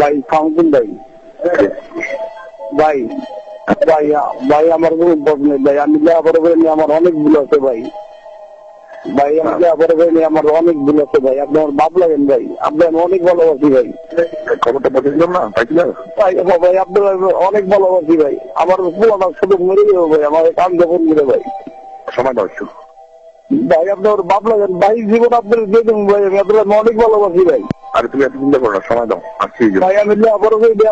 ভাই ফাউন্টেন ভাই। ভাই ভাই ভাই আমার কোনো বদ নেই ভাই। আমি লেখাপড়া করে নিয়ে আমার অনেক ভুল আছে ভাই। ভাই আমি লেখাপড়া করে নিয়ে আমার অনেক ভুল আছে ভাই। আপনি আমার বাপ লাগেন ভাই। আপনি আমি অনেক ভালোবাসি ভাই। খবরটা পাঠিয়েছিলাম না ভাই ভাই আপনার অনেক ভালোবাসি ভাই। আমার পুরাটা শুধু মরে যাব ভাই আমার কান যখন করে ভাই। সময় দাও একটু। ভাই আপনার বাপ লাগেন। ভাই জীবন আপনার দিয়ে দেবো ভাই। আমি আপনার অনেক ভালোবাসি ভাই। আরে তুমি এত চিন্তা করো না সময় দাও আসছি ভাই আমি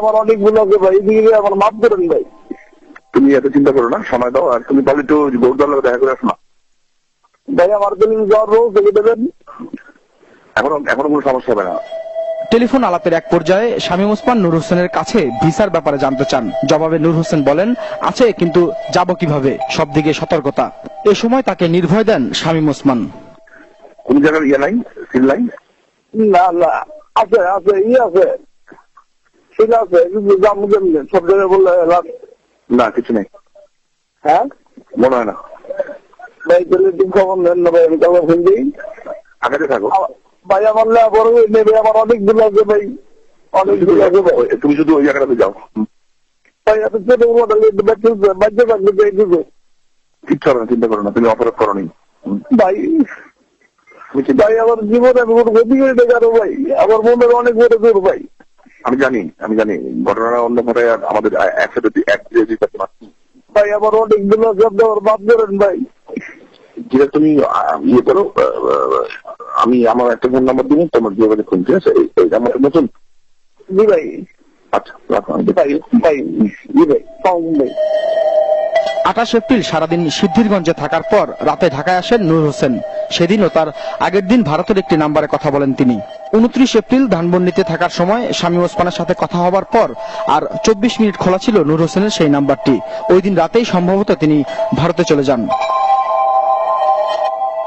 আমার অনেক ভুল আছে ভাই এদিকে আমার মাফ করেন ভাই। তুমি এত চিন্তা করো না সময় দাও আর তুমি তাহলে একটু গৌরদার দেখা করে আসো না। ভাই আমার দিন জ্বর রোগ থেকে দেবেন। এখনও এখনও কোনো সমস্যা হবে না। টেলিফোন আলাপের এক পর্যায়ে শামীম ওসমান নূর হোসেনের কাছে ভিসার ব্যাপারে জানতে চান। জবাবে নূর হোসেন বলেন আছে কিন্তু যাব কীভাবে? সব দিকে সতর্কতা। এ সময় তাকে নির্ভয় দেন শামীম ওসমান। কোন জায়গার ইয়ে নাই সিল নাই না না। আছে আছে ই আছে। ঠিক আছে কিন্তু দাম কেমনি সব জায়গায় বললে না কিছু নেই। হ্যাঁ? মনে হয় না। ভাই তাহলে একটু খবর নেন না ভাই আমি কালো ফোন দিই। আগাতে থাকো। ভাই আমার লেখাপড়া করে নেবে আমার অনেক ভুল আছে ভাই। অনেক ভুল আছে ভাই। তুমি শুধু ওই জায়গাটাতে যাও। ভাই এত ছোট মডেল বাচ্চা থাকবে কিচ্ছু হবে না চিন্তা করো না তুমি অপরাধ করো নি ভাই চিন্তা- ভাই আমার জীবনে আমি কোনো ক্ষতি করে ভাই? আমার মনের অনেক বড় দূর ভাই। আমি জানি আমি জানি। ঘটনাটা অন্য ঘটে আর আমাদের একসাথে। ভাই আমার অনেক করেন ভাই। যেটা তুমি ইয়ে করো আমি আমার একটা ফোন নাম্বার দিব তোমার ফোন ঠিক আছে? এই- আমার নতুন? জি ভাই। আচ্ছা রাখো ভাই ভাই জি ভাই ভাই আঠাশ এপ্রিল সারাদিন সিদ্ধিরগঞ্জে থাকার পর রাতে ঢাকায় আসেন নূর হোসেন। সেদিনও তার আগের দিন ভারতের একটি নাম্বারে কথা বলেন তিনি। উনত্রিশ এপ্রিল ধানবন্ডিতে থাকার সময় শামীম ওসমানের সাথে কথা হবার পর আর চব্বিশ মিনিট খোলা ছিল নূর হোসেনের সেই নাম্বারটি। ওই দিন রাতেই সম্ভবত তিনি ভারতে চলে যান।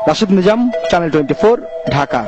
Rashid Nizam channel twenty Dhaka.